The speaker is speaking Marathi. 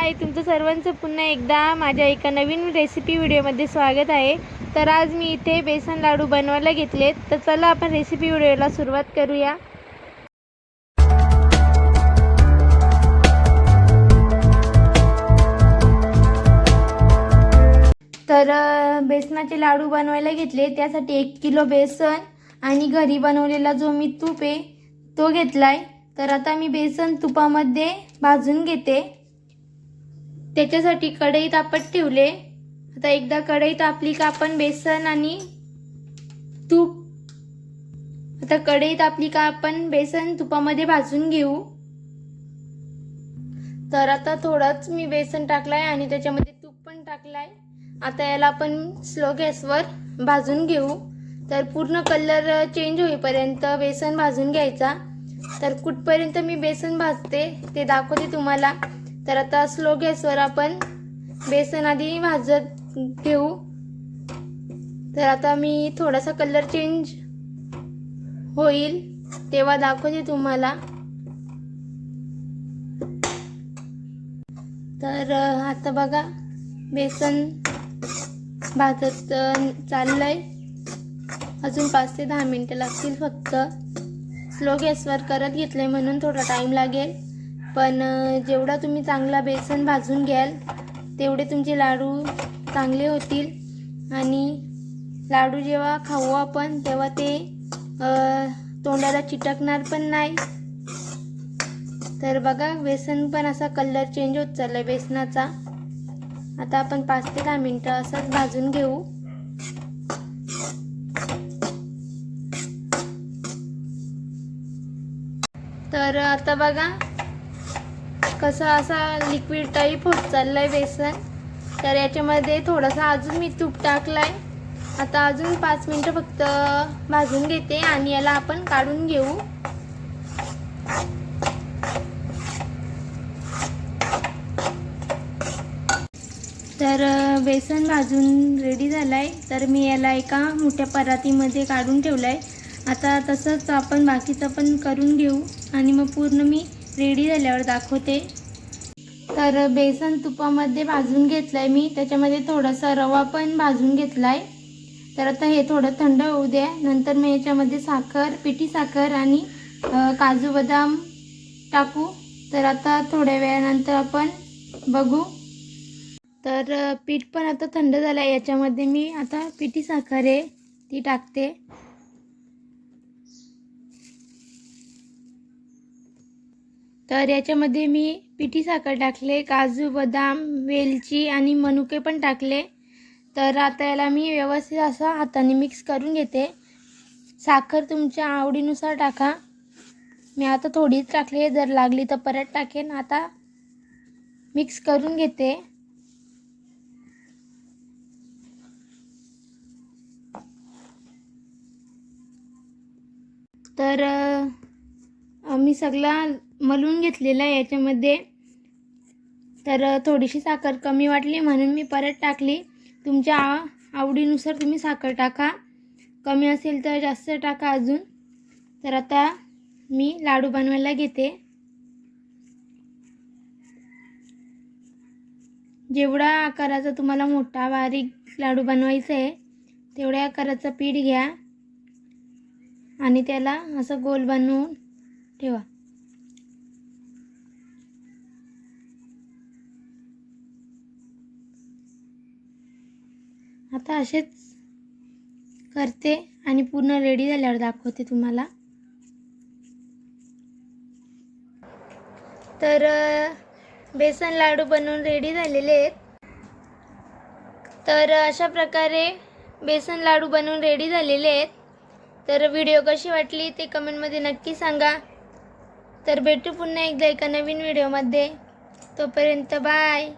हाय तुमचं सर्वांचं पुन्हा एकदा माझ्या एका नवीन रेसिपी व्हिडिओमध्ये स्वागत आहे. तर आज मी इथे बेसन लाडू बनवायला घेतलेत. तर चला आपण रेसिपी व्हिडिओला सुरुवात करूया. तर बेसनाचे लाडू बनवायला घेतले. त्यासाठी एक किलो बेसन आणि घरी बनवलेला जो मी तूप आहे तो घेतलाय. तर आता मी बेसन तुपामध्ये भाजून घेते. त्याच्यासाठी कढई तापत ठेवले. आता एकदा कढई तापली का आपण बेसन आणि तूप. आता कढई तापली का आपण बेसन तुपामध्ये भाजून घेऊ. तर आता थोडंच मी बेसन टाकलाय आणि त्याच्यामध्ये तूप पण टाकलाय. आता याला आपण स्लो गॅसवर भाजून घेऊ. तर पूर्ण कलर चेंज होईपर्यंत बेसन भाजून घ्यायचा. तर कुठपर्यंत मी बेसन भाजते ते दाखवते तुम्हाला. तर आता स्लो गॅसवर आपण बेसन आधी भाजत घेऊ. तर आता मी थोडासा कलर चेंज होईल तेव्हा दाखवते तुम्हाला. तर आता बघा बेसन भाजत चाललं चाललंय. अजून पाच ते दहा मिनटं लागतील फक्त. स्लो गॅसवर करत घेतलंय म्हणून थोडा टाईम लागेल. पण जेवढा तुम्ही चांगला बेसन भाजून घ्याल तेवढे तुमचे लाडू चांगले होतील. आणि लाडू जेव्हा खाऊ आपण तेव्हा ते तोंडाला चिटकणार पण नाही. तर बघा बेसन पण असा कलर चेंज होत चाललाय बेसनाचा. आता आपण पाच ते दहा मिनटं असंच भाजून घेऊ. तर आता बघा कसं असा लिक्विड टाईप होत आहे बेसन. तर याच्यामध्ये थोडासा अजून मी तूप टाकलाय. आता अजून पाच मिनटं फक्त भाजून घेते आणि याला आपण काढून घेऊ. तर बेसन भाजून रेडी झालाय. तर मी याला एका मोठ्या परातीमध्ये काढून ठेवलाय. आता तसंच आपण बाकीचं पण करून घेऊ. आणि मग पूर्ण मी रेडी झाल्यावर दाखवते. तर बेसन तुपामध्ये भाजून घेतलाय मी. त्याच्यामध्ये थोडासा रवा पण भाजून घेतलाय. तर आता हे थोडं थंड होऊ द्या. नंतर मी याच्यामध्ये साखर पिठी साखर आणि काजू बदाम टाकू. तर आता थोड्या वेळानंतर आपण बघू. तर पीठ पण आता थंड झालं आहे याच्यामध्ये मी आता पिठी साखर आहे ती टाकते. तर याच्यामध्ये मी पिठी साखर टाकले काजू बदाम वेलची आणि मनुके पण टाकले. तर आता याला मी व्यवस्थित असं हाताने मिक्स करून घेते. साखर तुमच्या आवडीनुसार टाका. मी आता थोडीच टाकली जर लागली तर परत टाकेन. आता मिक्स करून घेते. तर आम्ही मी सगळा मलून घेतलेला आहे याच्यामध्ये तर थोडीशी साखर कमी वाटली म्हणून मी परत टाकली. तुमच्या आवडीनुसार तुम्ही साखर टाका. कमी असेल तर जास्त टाका अजून. तर आता मी लाडू बनवायला घेते. जेवढा आकाराचा तुम्हाला मोठा बारीक लाडू बनवायचा आहे तेवढ्या आकाराचं पीठ घ्या. आणि त्याला असं गोल बनवून ठेवा. आता असेच करते आणि पूर्ण रेडी झाल्यावर दाखवते तुम्हाला. तर बेसन लाडू बनवून रेडी झालेले आहेत. तर अशा प्रकारे बेसन लाडू बनवून रेडी झालेले आहेत. तर व्हिडिओ कशी वाटली ते कमेंटमध्ये नक्की सांगा. तर भेटू पुन्हा एकदा एका नवीन व्हिडिओमध्ये तोपर्यंत बाय